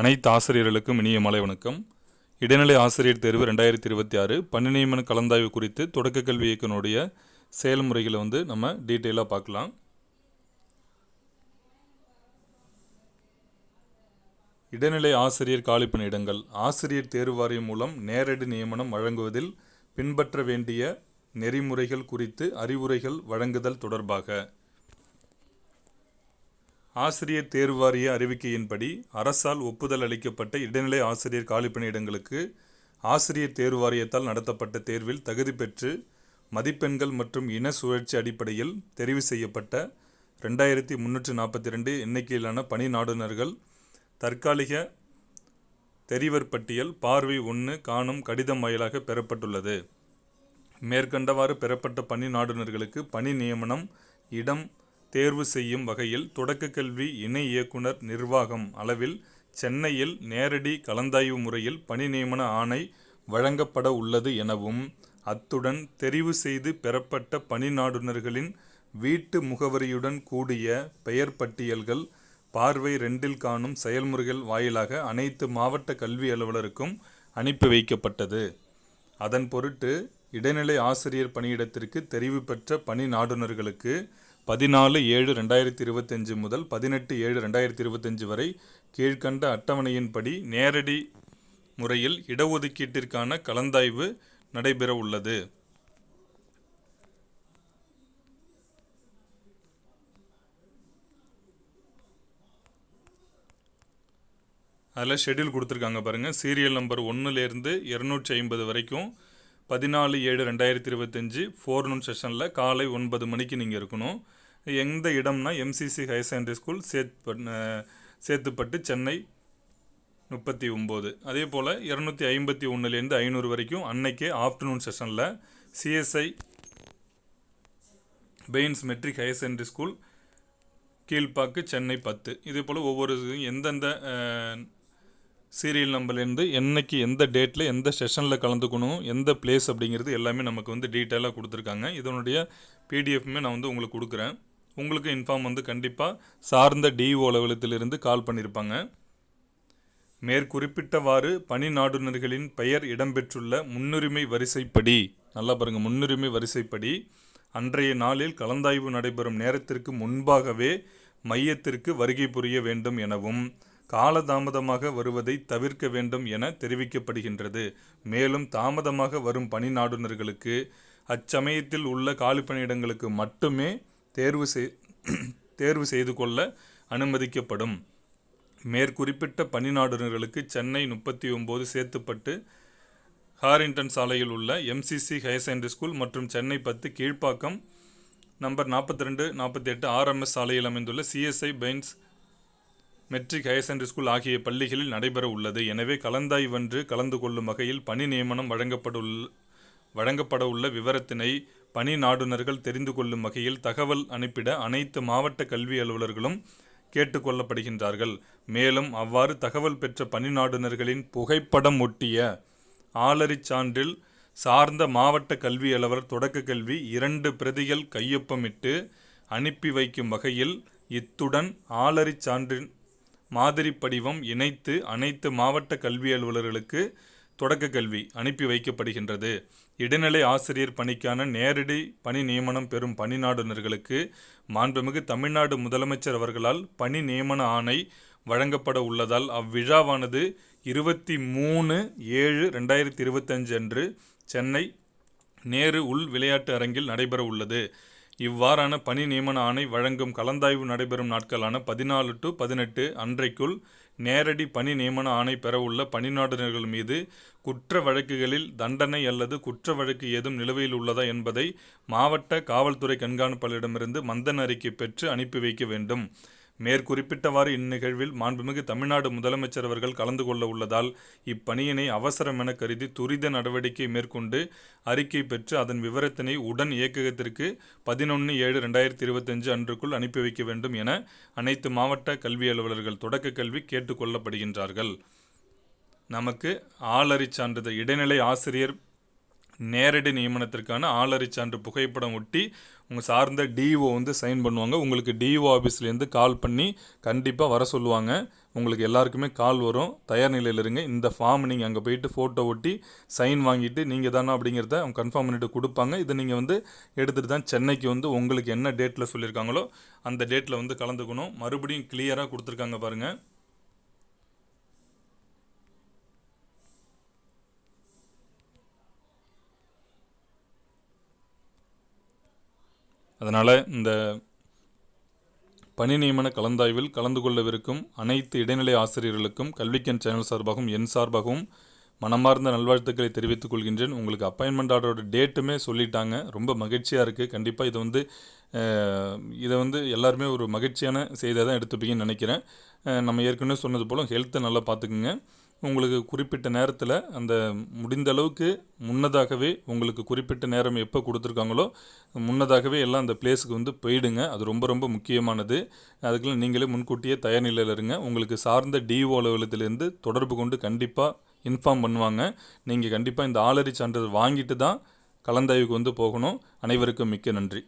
அனைத்து ஆசிரியர்களுக்கும் இனிய மாலை வணக்கம். இடைநிலை ஆசிரியர் தேர்வு ரெண்டாயிரத்தி இருபத்தி ஆறு பணி நியமன கலந்தாய்வு குறித்து தொடக்க கல்வி இயக்கனுடைய செயல்முறைகளை வந்து நம்ம டீட்டெயிலாக பார்க்கலாம். இடைநிலை ஆசிரியர் காலிப்பணியிடங்கள் ஆசிரியர் தேர்வு வாரியம் மூலம் நேரடி நியமனம் வழங்குவதில் பின்பற்ற வேண்டிய நெறிமுறைகள் குறித்து அறிவுரைகள் வழங்குதல் தொடர்பாக ஆசிரியர் தேர்வாரிய அறிவிக்கையின்படி அரசால் ஒப்புதல் அளிக்கப்பட்ட இடைநிலை ஆசிரியர் காலிப்பணியிடங்களுக்கு ஆசிரியர் தேர்வாரியத்தால் நடத்தப்பட்ட தேர்வில் தகுதி பெற்று மதிப்பெண்கள் மற்றும் இன சுழற்சி அடிப்படையில் தெரிவு செய்யப்பட்ட ரெண்டாயிரத்தி முந்நூற்றி நாற்பத்தி ரெண்டு எண்ணிக்கையிலான பணி நாடுனர்கள் தற்காலிக தெரிவர் பட்டியல் பார்வை ஒன்று காணும் கடிதம் வாயிலாக பெறப்பட்டுள்ளது. மேற்கண்டவாறு பெறப்பட்ட பணி நாடுனர்களுக்கு பணி நியமனம் இடம் தேர்வு செய்யும் வகையில் தொடக்க கல்வி இணை இயக்குனர் நிர்வாகம் அளவில் சென்னையில் நேரடி கலந்தாய்வு முறையில் பணி நியமன ஆணை வழங்கப்பட உள்ளது எனவும் அத்துடன் தெரிவு செய்து பெறப்பட்ட பணி நாடுனர்களின் வீட்டு முகவரியுடன் கூடிய பெயர் பட்டியல்கள் பார்வை ரெண்டில் காணும் செயல்முறைகள் வாயிலாக அனைத்து மாவட்ட கல்வி அலுவலருக்கும் அனுப்பி வைக்கப்பட்டது. அதன் பொருட்டு இடைநிலை ஆசிரியர் பணியிடத்திற்கு தெரிவு பெற்ற பணி நாடுனர்களுக்கு பதினாலு ஏழு ரெண்டாயிரத்தி இருபத்தஞ்சு முதல் பதினெட்டு ஏழு ரெண்டாயிரத்தி இருபத்தஞ்சு வரை கீழ்கண்ட அட்டவணையின்படி நேரடி முறையில் இடஒதுக்கீட்டிற்கான கலந்தாய்வு நடைபெற உள்ளது. அதில் ஷெட்யூல் கொடுத்துருக்காங்க பாருங்கள் சீரியல் நம்பர் ஒன்றுலேருந்து இரநூற்றி ஐம்பது வரைக்கும் பதினாலு ஏழு ரெண்டாயிரத்தி இருபத்தஞ்சி ஃபோர்னூன் செஷனில் காலை ஒன்பது மணிக்கு நீங்கள் இருக்கணும். எந்த இடம்னா எம்சிசி ஹையர் செகண்டரி ஸ்கூல் சேத் சேத்துப்பட்டு சென்னை முப்பத்தி ஒம்பது. அதே போல் இரநூத்தி ஐம்பத்தி ஒன்றுலேருந்து ஐநூறு வரைக்கும் அன்னைக்கே ஆஃப்டர்நூன் செஷனில் CSI Bains matric higher secondary school Kilpauk Chennai பத்து. இதே போல் ஒவ்வொரு எந்தெந்த சீரியல் நம்பர்லேருந்து என்னைக்கு எந்த டேட்டில் எந்த செஷனில் கலந்துக்கணும் எந்த பிளேஸ் அப்படிங்கிறது எல்லாமே நமக்கு வந்து டீட்டெயிலாக கொடுத்துருக்காங்க. இதனுடைய பிடிஎஃப்மே நான் வந்து உங்களுக்கு கொடுக்குறேன். உங்களுக்கு இன்ஃபார்ம் வந்து கண்டிப்பாக சார்ந்த டிஓ அலுவலகத்திலிருந்து கால் பண்ணியிருப்பாங்க. மேற்குறிப்பிட்டவாறு பணி நாடுநர்களின் பெயர் இடம்பெற்றுள்ள முன்னுரிமை வரிசைப்படி நல்லா பாருங்கள் முன்னுரிமை வரிசைப்படி அன்றைய நாளில் கலந்தாய்வு நடைபெறும் நேரத்திற்கு முன்பாகவே மையத்திற்கு வருகை புரிய வேண்டும் எனவும் காலதாமதமாக வருவதை தவிர்க்க வேண்டும் என தெரிவிக்கப்படுகின்றது. மேலும் தாமதமாக வரும் பணி நாடுனர்களுக்கு அச்சமயத்தில் உள்ள காலிப்பணியிடங்களுக்கு மட்டுமே தேர்வு செய் தேர்வு செய்து கொள்ள அனுமதிக்கப்படும். மேற்குறிப்பிட்ட பணி நாடுனர்களுக்கு சென்னை முப்பத்தி ஒம்பது சேத்துப்பட்டு ஹாரிங்டன் சாலையில் உள்ள எம்சிசி ஹையர் செகண்டரி ஸ்கூல் மற்றும் சென்னை பத்து கீழ்ப்பாக்கம் நம்பர் நாற்பத்தி ரெண்டு நாற்பத்தி எட்டு ஆர்எம்எஸ் சாலையில் அமைந்துள்ள CSI Bains matric higher secondary school ஆகிய பள்ளிகளில் நடைபெற உள்ளது. எனவே கலந்தாய்வன்று கலந்து கொள்ளும் வகையில் பணி நியமனம் வழங்கப்படுள் வழங்கப்பட உள்ள விவரத்தினை பணி நாடுனர்கள் தெரிந்து கொள்ளும் வகையில் தகவல் அனுப்பிட அனைத்து மாவட்ட கல்வி அலுவலர்களும் கேட்டுக்கொள்ளப்படுகின்றார்கள் மேலும் அவ்வாறு தகவல் பெற்ற பணி நாடுனர்களின் புகைப்படம் ஒட்டிய ஆளறிச் சான்றில் சார்ந்த மாவட்ட கல்வி அலுவலர் தொடக்க கல்வி இரண்டு பிரதிகள் கையொப்பமிட்டு அனுப்பி வைக்கும் வகையில் இத்துடன் ஆளறிச் சான்றின் மாதிரி படிவம் இணைத்து அனைத்து மாவட்ட கல்வி அலுவலர்களுக்கு தொடக்க கல்வி அனுப்பி வைக்கப்படுகின்றது. இடைநிலை ஆசிரியர் பணிக்கான நேரடி பணி நியமனம் பெறும் பணி நாடுநர்களுக்கு மாண்புமிகு தமிழ்நாடு முதலமைச்சர் அவர்களால் பணி நியமன ஆணை வழங்கப்பட உள்ளதால் அவ்விழாவானது இருபத்தி மூணு ஏழு ரெண்டாயிரத்தி இருபத்தஞ்சு அன்று சென்னை நேரு உள் விளையாட்டு அரங்கில் நடைபெற உள்ளது. இவ்வாறான பணி நியமன ஆணை வழங்கும் கலந்தாய்வு நடைபெறும் நாட்களான பதினாலு டு பதினெட்டு அன்றைக்குள் நேரடி பணி நியமன ஆணை பெறவுள்ள பணிநாடுனர்கள் மீது குற்ற வழக்குகளில் தண்டனை அல்லது குற்ற வழக்கு ஏதும் நிலுவையில் உள்ளதா என்பதை மாவட்ட காவல்துறை கண்காணிப்பாளரிடமிருந்து மந்தன் அறிக்கை பெற்று அனுப்பி வைக்க வேண்டும். மேற்குறிப்பிட்டவாறு இந்நிகழ்வில் மாண்புமிகு தமிழ்நாடு முதலமைச்சர் அவர்கள் கலந்து கொள்ள உள்ளதால் இப்பணியினை அவசரம் என கருதி துரித நடவடிக்கை மேற்கொண்டு அறிக்கை பெற்று அதன் விவரத்தினை உடன் இயக்ககத்திற்கு பதினொன்று ஏழு ரெண்டாயிரத்தி இருபத்தஞ்சு அன்றுக்குள் அனுப்பி வைக்க வேண்டும் என அனைத்து மாவட்ட கல்வி அலுவலர்கள் தொடக்க கல்வி கேட்டுக்கொள்ளப்படுகின்றார்கள் நமக்கு ஆளறிச் சான்றிதழ் இடைநிலை ஆசிரியர் நேரடி நியமனத்திற்கான ஆளறி சான்று புகைப்படம் ஒட்டி உங்கள் சார்ந்த டிஓ வந்து சைன் பண்ணுவாங்க. உங்களுக்கு டிஓ ஆஃபீஸ்லேருந்து கால் பண்ணி கண்டிப்பாக வர சொல்லுவாங்க. உங்களுக்கு எல்லாருக்குமே கால் வரும். தயார் நிலையில் இருங்க. இந்த ஃபார்ம் நீங்கள் அங்கே போயிட்டு ஃபோட்டோ ஒட்டி சைன் வாங்கிட்டு நீங்கள் தானே அப்படிங்கிறத அவங்க கன்ஃபார்ம் பண்ணிவிட்டு கொடுப்பாங்க. இதை நீங்கள் வந்து எடுத்துகிட்டு தான் சென்னைக்கு வந்து உங்களுக்கு என்ன டேட்டில் சொல்லியிருக்காங்களோ அந்த டேட்டில் வந்து கலந்துக்கணும். மறுபடியும் கிளியராக கொடுத்துருக்காங்க பாருங்கள் அதனால் இந்த பணி நியமன கலந்தாய்வில் கலந்து கொள்ளவிருக்கும் அனைத்து இடைநிலை ஆசிரியர்களுக்கும் கல்விக்கன் சேனல் சார்பாகவும் என் சார்பாகவும் மனமார்ந்த நல்வாழ்த்துக்களை தெரிவித்துக் கொள்கின்றேன். உங்களுக்கு அப்பாயின்மெண்ட் ஆர்டரோட டேட்டுமே சொல்லிட்டாங்க. ரொம்ப மகிழ்ச்சியாக இருக்குது கண்டிப்பாக இதை வந்து இதை வந்து எல்லாருமே ஒரு மகிழ்ச்சியான செய்தியாக தான் எடுத்துப்பீங்கன்னு நினைக்கிறேன். நம்ம ஏற்கனவே சொன்னது போல் ஹெல்த்தை நல்லா பார்த்துக்குங்க. உங்களுக்கு குறிப்பிட்ட நேரத்தில் அந்த முடிந்த அளவுக்கு முன்னதாகவே உங்களுக்கு குறிப்பிட்ட நேரம் எப்போ கொடுத்துருக்காங்களோ முன்னதாகவே எல்லாம் அந்த பிளேஸுக்கு வந்து போயிடுங்க. அது ரொம்ப ரொம்ப முக்கியமானது. அதுக்கெல்லாம் நீங்களே முன்கூட்டியே தயார் நிலையில் இருங்க. உங்களுக்கு சார்ந்த டிஓ அலுவலகத்திலேருந்து தொடர்பு கொண்டு கண்டிப்பாக இன்ஃபார்ம் பண்ணுவாங்க. நீங்கள் கண்டிப்பாக இந்த ஆளறி சான்றிதழ் வாங்கிட்டு தான் கலந்தாய்வுக்கு வந்து போகணும். அனைவருக்கும் மிக்க நன்றி.